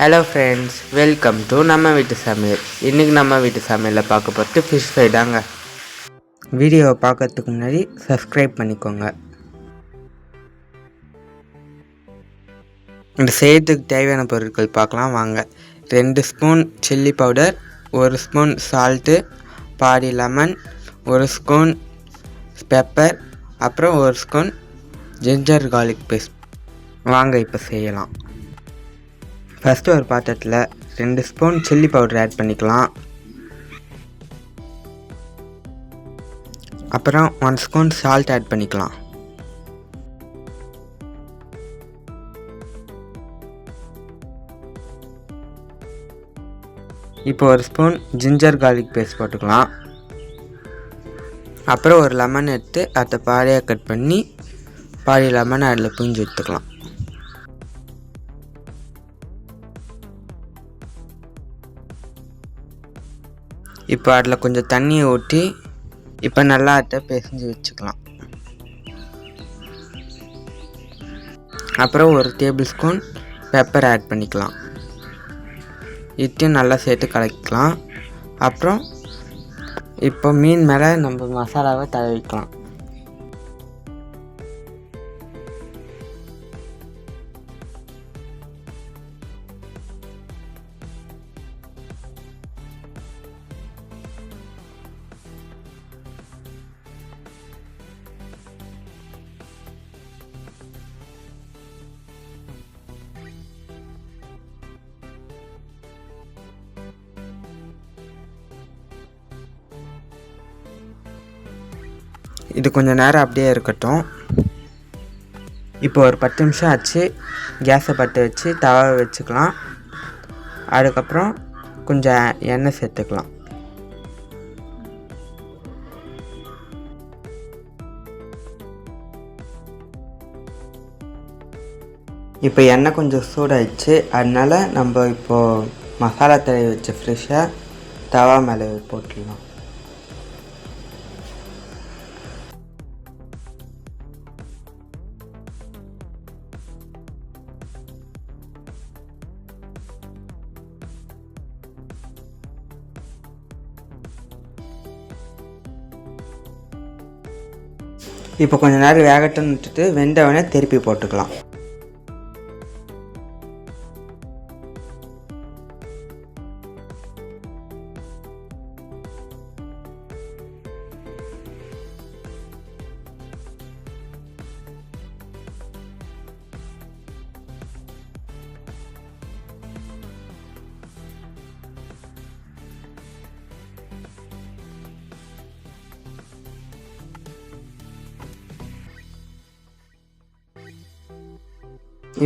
Hello friends welcome to நம்ம வீட்டு சமையல். இன்றைக்கி நம்ம வீட்டு சமையலில் பார்க்க போகிறது ஃபிஷ் ஃப்ரை தாங்க. வீடியோவை பார்க்கறதுக்கு முன்னாடி சப்ஸ்கிரைப் பண்ணிக்கோங்க. இந்த செய்யறதுக்கு தேவையான பொருட்கள் பார்க்கலாம் வாங்க. ரெண்டு ஸ்பூன் சில்லி பவுடர் ஒரு ஸ்பூன் சால்ட்டு பாதி லெமன் ஒரு ஸ்பூன் பெப்பர் அப்புறம் ஒரு ஸ்பூன் ஜிஞ்சர் கார்லிக் பேஸ்ட் வாங்க இப்போ செய்யலாம். ஃபஸ்ட்டு ஒரு பாத்திரத்தில் ரெண்டு ஸ்பூன் சில்லி பவுடர் ஆட் பண்ணிக்கலாம். அப்புறம் ஒன் ஸ்பூன் சால்ட் ஆட் பண்ணிக்கலாம். இப்போ ஒரு ஸ்பூன் ஜிஞ்சர் கார்லிக் பேஸ்ட் போட்டுக்கலாம். அப்புறம் ஒரு லெமன் எடுத்து அதை பாதியாக கட் பண்ணி பாதி லெமன் அதில் புழிஞ்சு எடுத்துக்கலாம். இப்போ அதில் கொஞ்சம் தண்ணியை ஊற்றி இப்போ நல்லா அதை பிசைஞ்சு வச்சுக்கலாம். அப்புறம் ஒரு டேபிள் ஸ்பூன் பெப்பர் ஆட் பண்ணிக்கலாம். இட்டையும் நல்லா சேர்த்து கலக்கிக்கலாம். அப்புறம் இப்போ மீன் மேலே நம்ம மசாலாவை தடவிக்கலாம். இது கொஞ்சம் நேரம் அப்படியே இருக்கட்டும். இப்போ ஒரு பத்து நிமிஷம் ஆச்சு. கேஸை பற்ற வச்சு தவா வச்சுக்கலாம். அதுக்கப்புறம் கொஞ்சம் எண்ணெய் சேர்த்துக்கலாம். இப்போ எண்ணெய் கொஞ்சம் சூடாயிடுச்சு. அதனால நம்ம இப்போது மசாலா தடவி வச்ச ஃப்ரெஷ்ஷாக தவா மேலே போட்டுடலாம். இப்போ கொஞ்ச நேரம் வேகட்டும்னு விட்டுட்டு வெந்தவனே திருப்பி போட்டுக்கலாம்.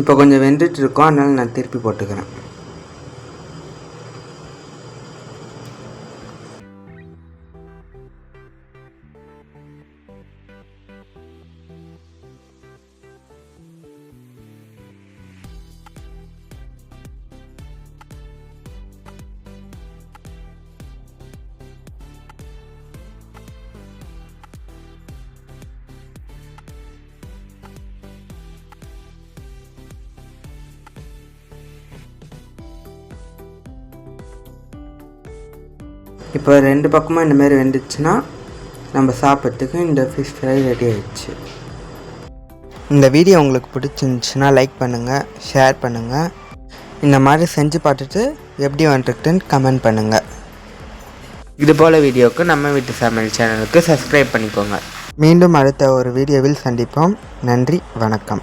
இப்போ கொஞ்சம் வெந்துட்டு இருக்கோம் அதனால் நான் திருப்பி போட்டுக்கிறேன். இப்போ ரெண்டு பக்கமும் இந்த மாதிரி வெந்துச்சுன்னா நம்ம சாப்பிட்றதுக்கு இந்த ஃபிஷ் ஃப்ரை ரெடி ஆயிடுச்சு. இந்த வீடியோ உங்களுக்கு பிடிச்சிருந்துச்சுன்னா லைக் பண்ணுங்கள் ஷேர் பண்ணுங்கள் இந்த மாதிரி செஞ்சு பார்த்துட்டு எப்படி வந்துருக்குன்னு கமெண்ட் பண்ணுங்கள் இது போல் வீடியோவுக்கு நம்ம வீட்டு சமையல் சேனலுக்கு சப்ஸ்கிரைப் பண்ணிக்கோங்க. மீண்டும் அடுத்த ஒரு வீடியோவில் சந்திப்போம். நன்றி வணக்கம்.